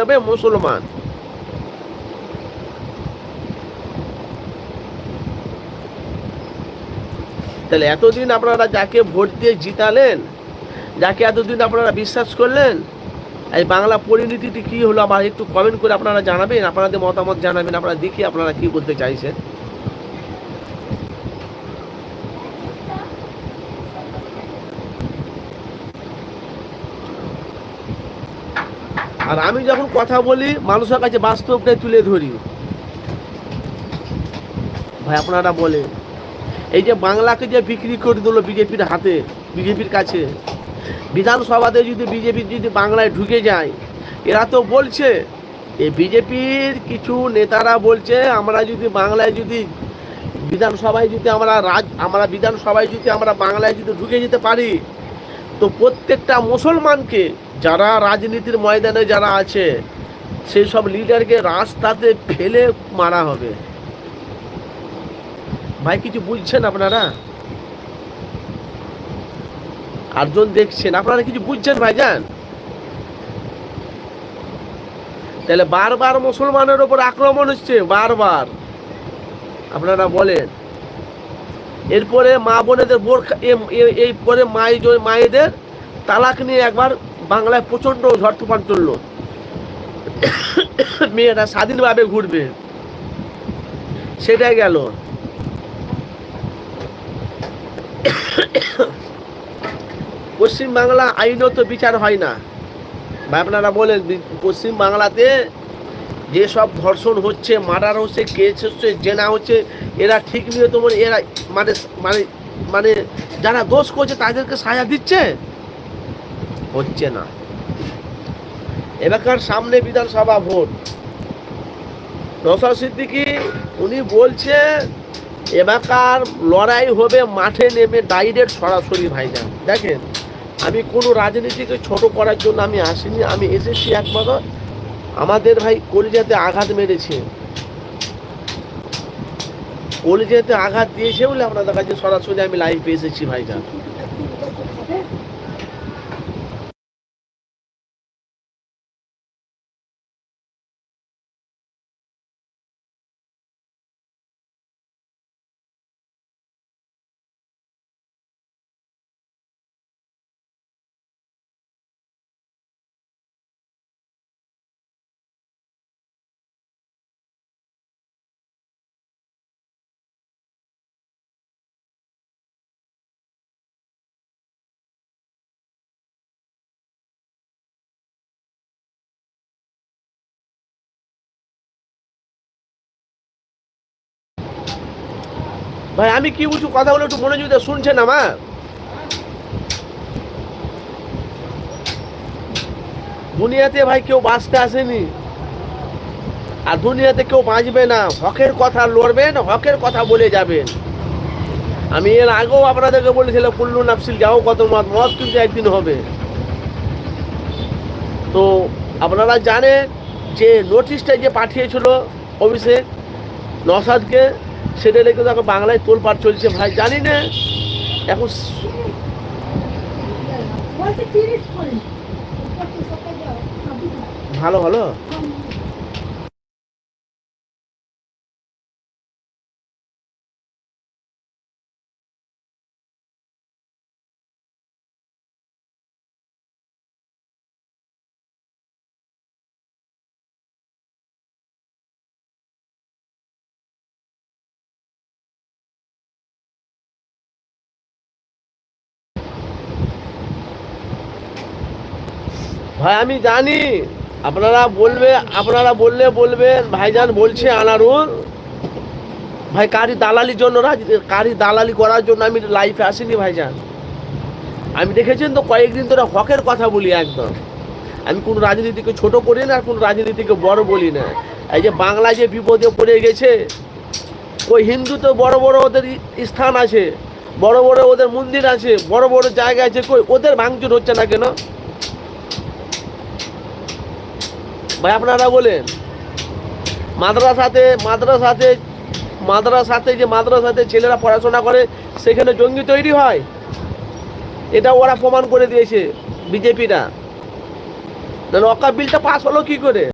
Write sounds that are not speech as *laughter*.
হবে মুসলমান তাহলে এতদিন আপনারা যাকে ভোট দিয়ে জিতালেন, যাকে এতদিন আপনারা বিশ্বাস করলেন, এই বাংলা পরিণতিটি কি হলো, আমার একটু কমেন্ট করে আপনারা জানাবেন, আপনাদের মতামত জানাবেন, আপনারা দেখি আপনারা কি বলতে চাইছেন। আর আমি যখন কথা বলি, মানুষের কাছে বাস্তবটাই তুলে ধরি। ভাই, আপনারা বলে এই যে বাংলাকে যে বিক্রি করে দিল বিজেপির হাতে, বিজেপির কাছে, বিধানসভাতে যদি বিজেপি যদি বাংলায় ঢুকে যায়, এরা তো বলছে, এই বিজেপির কিছু নেতারা বলছে, আমরা যদি বাংলায় যদি বিধানসভায় যদি আমরা রাজ, আমরা বিধানসভায় যদি আমরা বাংলায় যদি ঢুকে যেতে পারি তো প্রত্যেকটা মুসলমানকে যারা রাজনীতির ময়দানে যারা আছে সেই সব লিডারকে রাস্তাতে ফেলে মারা হবে। ভাই, কিছু বুঝছেন আপনারা? আটজন দেখছেন, আপনারা কিছু বুঝছেন ভাইজান? তাহলে বারবার মুসলমানের ওপর আক্রমণ হচ্ছে, বারবার। আপনারা বলেন। এরপরে মা বোনেদের এ- এই পরে মাই মায়েদের তালাক নিয়ে একবার বাংলায় প্রচণ্ড ঝড় তুফান চলল। *coughs* মেয়েরা স্বাধীনভাবে ঘুরবে। সেটাই গেল। *coughs* পশ্চিমবাংলা আইনত বিচার হয় না। আপনারা বলেন, পশ্চিমবাংলাতে যেসব ধর্ষণ হচ্ছে মার্ডার হচ্ছে কেস হচ্ছে, জেনা হচ্ছে, এরা ঠিক নিয়ে তোমার এরা মানে মানে মানে যারা দোষ করছে তাদেরকে সাজা দিচ্ছে? হচ্ছে না। এবারকার সামনে বিধানসভা ভোট। নসর সিদ্দিকি, উনি বলছে, এবারকার লড়াই হবে, মাঠে নেমে ডাইরেক্ট সরাসরি ভাইজান। দেখেন, আমি কোনো রাজনীতিকে ছোট করার জন্য আমি আসিনি, আমি এসেছি একমাত্র আমাদের ভাই কলিজাতে আঘাত মেরেছে। কলিজাতে আঘাত দিয়েছে বলে আপনাদের কাছে সরাসরি আমি লাইভে এসেছি ভাইজান। ভাই, আমি কি বলছি কথাগুলো একটু মনোযোগ দিয়ে শুনছেন আমার? দুনিয়াতে ভাই কেউ বাঁচতে আসেনি। আর দুনিয়াতে কেউ বাঁচবে না। হকের কথা লড়বেন, হকের কথা বলে যাবেন। আমি এর আগেও আপনাদেরকে বলেছিলাম, কুল্লু নাফসিল, যাও কত মত মত কিন্তু একদিন হবে। তো আপনারা জানেন যে নোটিশটা যে পাঠিয়েছিল অভিষেক নসাদকে সেটা লেগে দেখো বাংলায় তোলপাড় চলছে ভাই জানি না। এখন ভালো ভালো ভাই, আমি জানি। আপনারা বলবে, আপনারা বললে বলবেন, ভাইজান বলছে আনারুল। ভাই, কারি দালালির জন্য কারি দালালি করার জন্য আমি লাইফে আসিনি ভাইজান। আমি দেখেছেন তো, কয়েকদিন ধরে হকের কথা বলি একদম। আমি কোনো রাজনীতিকে ছোট করি না, আর কোনো রাজনীতিকে বড় বলি না। এই যে বাংলা যে বিপদে পড়ে গেছে, ওই হিন্দু তো বড় বড় ওদের স্থান আছে, বড় বড় ওদের মন্দির আছে, বড় বড় জায়গা আছে, কই ওদের ভাঙচুর হচ্ছে না কেন? ভাই, আপনারা বলেন। মাদ্রাসাতে মাদ্রাসাতে মাদ্রাসাতে যে মাদ্রাসাতে ছেলেরা পড়াশোনা করে, সেখানে জঙ্গি তৈরি হয়। এটা ওরা প্রমাণ করে দিয়েছে বিজেপিরা। অকাবিলটা অকা বিলটা পাস হলো কি করে?